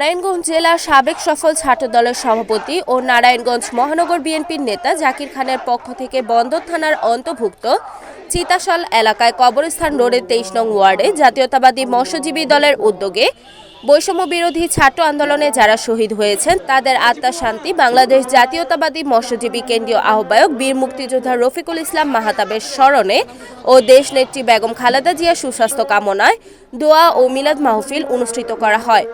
নারায়ণগঞ্জ জেলার সাবেক সফল ছাত্র দলের সভাপতি ও নারায়ণগঞ্জ মহানগর বিএনপির নেতা জাকির খানের পক্ষ থেকে বন্দর থানার অন্তর্ভুক্ত চিতাশল এলাকায় কবরস্থান রোডের তেইশ নং ওয়ার্ডে জাতীয়তাবাদী মৎস্যজীবী দলের উদ্যোগে বৈষম্য বিরোধী ছাত্র আন্দোলনে যারা শহীদ হয়েছেন, তাদের আত্মার শান্তি বাংলাদেশ জাতীয়তাবাদী মৎস্যজীবী কেন্দ্রীয় আহ্বায়ক বীর মুক্তিযোদ্ধা রফিকুল ইসলাম মাহাতাবের স্মরণে ও দেশ দেশনেত্রী বেগম খালেদা জিয়া সুস্বাস্থ্য কামনায় দোয়া ও মিলাদ মাহফিল অনুষ্ঠিত করা হয়।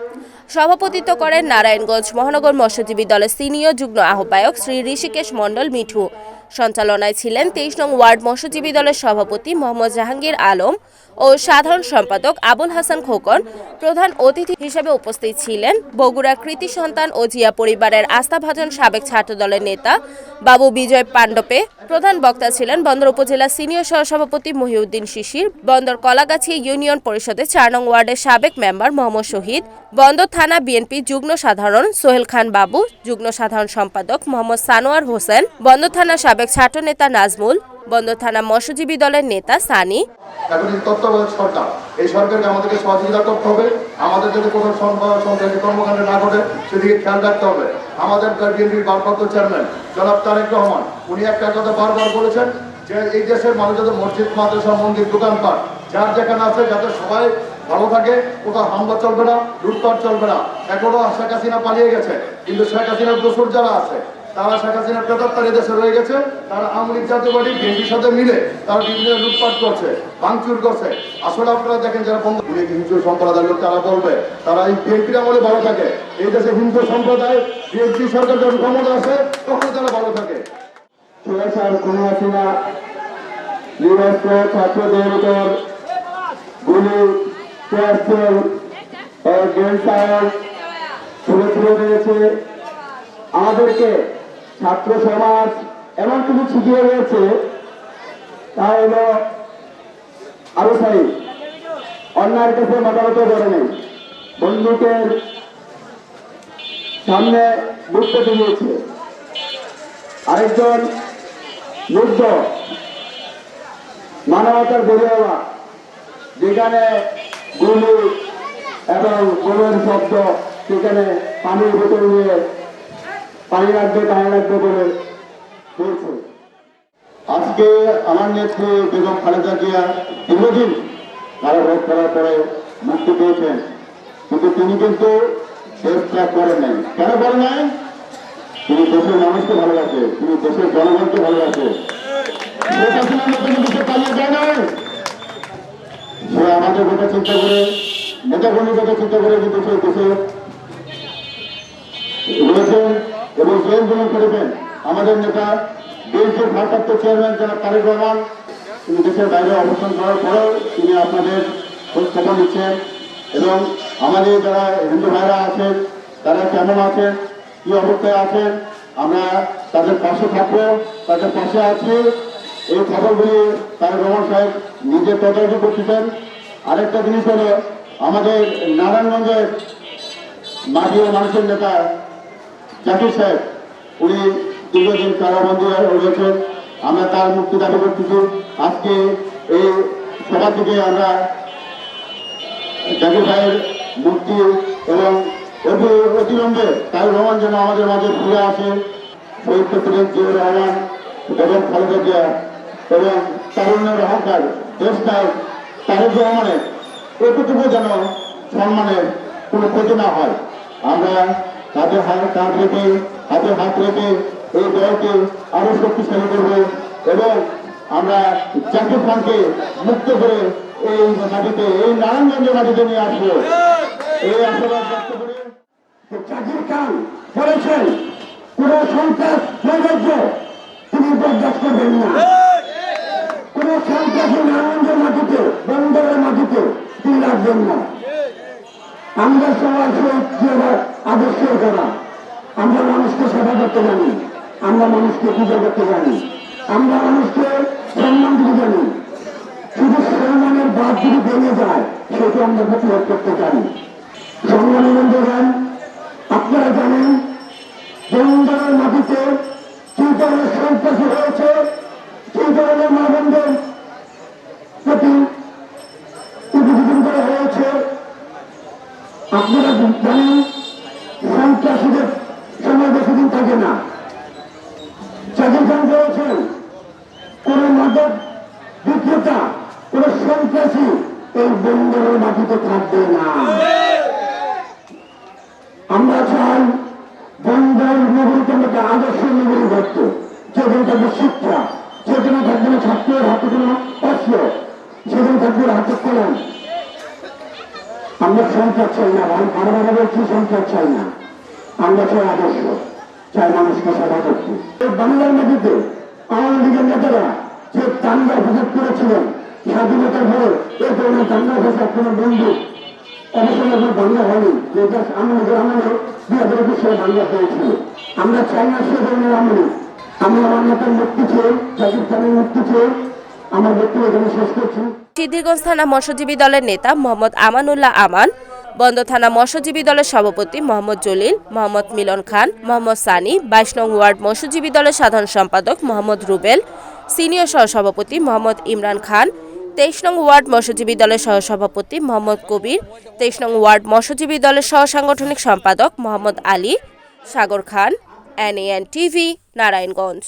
সভাপতিত্ব করেন নারায়ণগঞ্জ মহানগর মৎস্যজীবী দলের সিনিয়র যুগ্ম আহ্বায়ক শ্রী ঋষিকেশ মণ্ডল মিঠু। সঞ্চালনায় ছিলেন তেইশ নং ওয়ার্ড মৎস্যজীবী দলের সভাপতি মোহাম্মদ জাহাঙ্গীর আলম ও সাধারণ সম্পাদক আবুল হাসান খোকন। প্রধান অতিথি হিসেবে উপস্থিত ছিলেন বগুড়া কৃতি সন্তান ও জিয়া পরিবারের আস্থাভাজন সাবেক ছাত্র দলের নেতা বাবু বিজয় পাণ্ডপে প্রধান বক্তা ছিলেন বন্দর উপজেলা সিনিয়র সহসভাপতি মহিউদ্দিন শিশির, বন্দর কলাগাছি ইউনিয়ন পরিষদের চার নং ওয়ার্ডের সাবেক মেম্বার মোহাম্মদ শহীদ, বন্দর থানা বিএনপি যুগ্ম সাধারণ সোহেল খান বাবু, যুগ্ম সাধারণ সম্পাদক মোহাম্মদ সানোয়ার হোসেন, বন্দর থানা ছাত্র নেতা নাজমুল, বন্দর থানা মৎস্যজীবী দলের নেতা সানি। তত্ত্বাবধায়ক সরকার, এই সরকারকে আমাদেরকে সহযোগিতা করতে হবে। আমাদের যদি কোনো সন্ত্রাসী কর্মকাণ্ড না ঘটে, সেদিকে খেয়াল রাখতে হবে। আমাদের বিএনপির ভারপ্রাপ্ত চেয়ারম্যান, জনাব তারেক রহমান, উনি একটা কথা বারবার বলেছেন যে এই দেশের মানুষ যাতে মসজিদ, মাদ্রাসা, মন্দির, দোকানপাট, যার যেখানে আছে, যাতে সবাই ভালো থাকে, কোথাও হামলা চলবে না, লুটপাট চলবে না। এখনও শেখ হাসিনা পালিয়ে গেছে, কিন্তু শেখ হাসিনার দোসর যারা আছে তারা শেখ হাসিনার প্রেতাত্মার দেশে রয়ে গেছে, তারা আওয়ামী লীগ জাতীয় পার্টি, বিএনপির সাথে মিলে তারা বিভিন্ন লুটপাট করছে, ভাঙচুর করছে। আসলে আপনারা দেখেন যারা বন্ধ হিন্দু সম্প্রদায়ের লোক, তারা বলবে, তারা এই বিএনপির আমলে ভালো থাকে। এই দেশে হিন্দু সম্প্রদায়, বিএনপি সরকার যখন ক্ষমতা আছে তখন তারা ভালো থাকে। কোনো হাসিনা ছাত্রদের উপর গুলি ছুড়ে ছুড়ে দিয়েছে আমাদেরকে ছাত্র সমাজ এমন কিছু শিখিয়ে গিয়েছে তা হল আরও সাই অন্যায়ের কাছে মতামত করে নেই। বন্দুকের সামনে বুঝতে দিয়েছে। আরেকজন যুদ্ধ মানবতার বেরিয়াওয়া যেখানে গুলি এবং গোলের শব্দ, সেখানে পানির বোতল নিয়ে পানি লাগবে পানি লাগবে বলে বলছে। আজকে আমার নেত্রী বেগম খালেদা জিয়া দীর্ঘদিন কারাভোগ করার পরে মুক্তি পেয়েছেন। কিন্তু তিনি কিন্তু দেশ ত্যাগ করেন নাই। কেন করেন নাই? তিনি দেশের মানুষকে ভালোবাসে, তিনি দেশের জনগণকে মতো কিন্তু সে আমাদের কথা চিন্তা করে নেতাকর্মীর কথা চিন্তা করে কিন্তু সে দেশে এবং যে আন্দোলন করেছেন আমাদের নেতা, বিএনপির ভারপ্রাপ্ত চেয়ারম্যান জনাব তারেক রহমান, তিনি দেশের বাইরে অবস্থান করার পরেও তিনি আপনাদের খোঁজ খবর নিচ্ছেন এবং আমাদের যারা হিন্দু ভাইরা আছেন, তারা কেমন আছেন, কি অবস্থায় আছেন, আমরা তাদের পাশে থাকব, তাদের পাশে আছি। এই খবরগুলি তারেক রহমান সাহেব নিজে তদারকি করতেছেন। আরেকটা জিনিস হলো, আমাদের নারায়ণগঞ্জের মাটি ও মানুষের নেতা জাকির সাহেব, উনি দীর্ঘদিন কারাবন্দী রয়েছেন। আমরা তার মুক্তি দাবি করতেছি। আজকে এই সভা থেকে আমরা জাকির ভাইয়ের মুক্তি এবং অতি অতিলম্বে তাই রহমান যেন আমাদের মাঝে ফিরে আসে শহীদ প্রেসিডেন্ট জিয়াউর রহমান, বেগম খালেদা জিয়া এবং তারুণ্যের অহংকার দেশ নায়ক তারেক রহমানের এতটুকু যেন সম্মানের কোনো ক্ষতি না হয়। আমরা হাতে হাত কাঁধ রেখে হাতে হাত রেখে এই দলকে আরও শক্তিশালী করব এবং আমরা জাকির খানকে মুক্ত করে এই মাটিতে, এই নারায়ণগঞ্জের মাটিতে নিয়ে আসব। এই না। আমরা সবাই শহীদ আদর্শের করা আমরা মানুষকে সেবা করতে জানি, আমরা মানুষকে পূজা করতে জানি, আমরা মানুষকে সম্মান দিতে জানি। শুধু সম্মানের বাদ যদি বেরিয়ে যায়, সেটা আমরা প্রতিরোধ করতে জানি। সম্মানী আপনারা জানেন বন্দরের মাটিতে কি ধরনের সন্ত্রাসী হয়েছে। কি ধরনের মা বন্ধের প্রতি উপযোজন করা হয়েছে। আপনারা জানেন মুক্তি সময় বেশি দিন থাকে না জাকির খান বলেছেন কোন মাদক বিক্রেতা কোন সন্ত্রাসী এই বন্দরের মাটিতে থাকবে না আমরা চাই বন্দর নগরীকে আমাকে আদর্শ নগরী করত যেখানে থাকবে শিক্ষা যেখানে থাকবে না ছাত্রের হাতে কোনো অস্ত্র সেখানে থাকবে হাতে কলম আমরা সংখ্যা চাই না আমরা বলছি সংখ্যা চাই না আমরা চাই আদর্শ চাই মানুষকে সেবা এই বাংলার মাটিতে আওয়ামী লীগের নেতারা যে দাঙ্গা করেছিলেন, স্বাধীনতার এই ধরনের দাঙ্গা বন্ধু অবশ্যই আপনার হয়নি। আমাদের আমলে হাজার একুশ সালে আমরা চাই না সে ধরনের আমলে। আমি আমার নেতার মুক্তি চেয়ে খানের মুক্তি চেয়ে আমার শেষ করছি। থানা মৎস্যজীবী দলের নেতা মোহাম্মদ আমানুল্লাহ আমান বন্দর থানা মৎস্যজীবী দলের সভাপতি মোহাম্মদ জলিল, মোহাম্মদ মিলন খান, মোহাম্মদ সানি, বাইশ নং ওয়ার্ড মৎস্যজীবী দলের সাধারণ সম্পাদক মোহাম্মদ রুবেল, সিনিয়র সহসভাপতি মোহাম্মদ ইমরান খান, তেইশ নং ওয়ার্ড মৎস্যজীবী দলের সহসভাপতি মোহাম্মদ কবির, তেইশ নং ওয়ার্ড মৎস্যজীবী দলের সহসাংগঠনিক সম্পাদক মোহাম্মদ আলী, সাগর খান, এনএএন টিভি, নারায়ণগঞ্জ।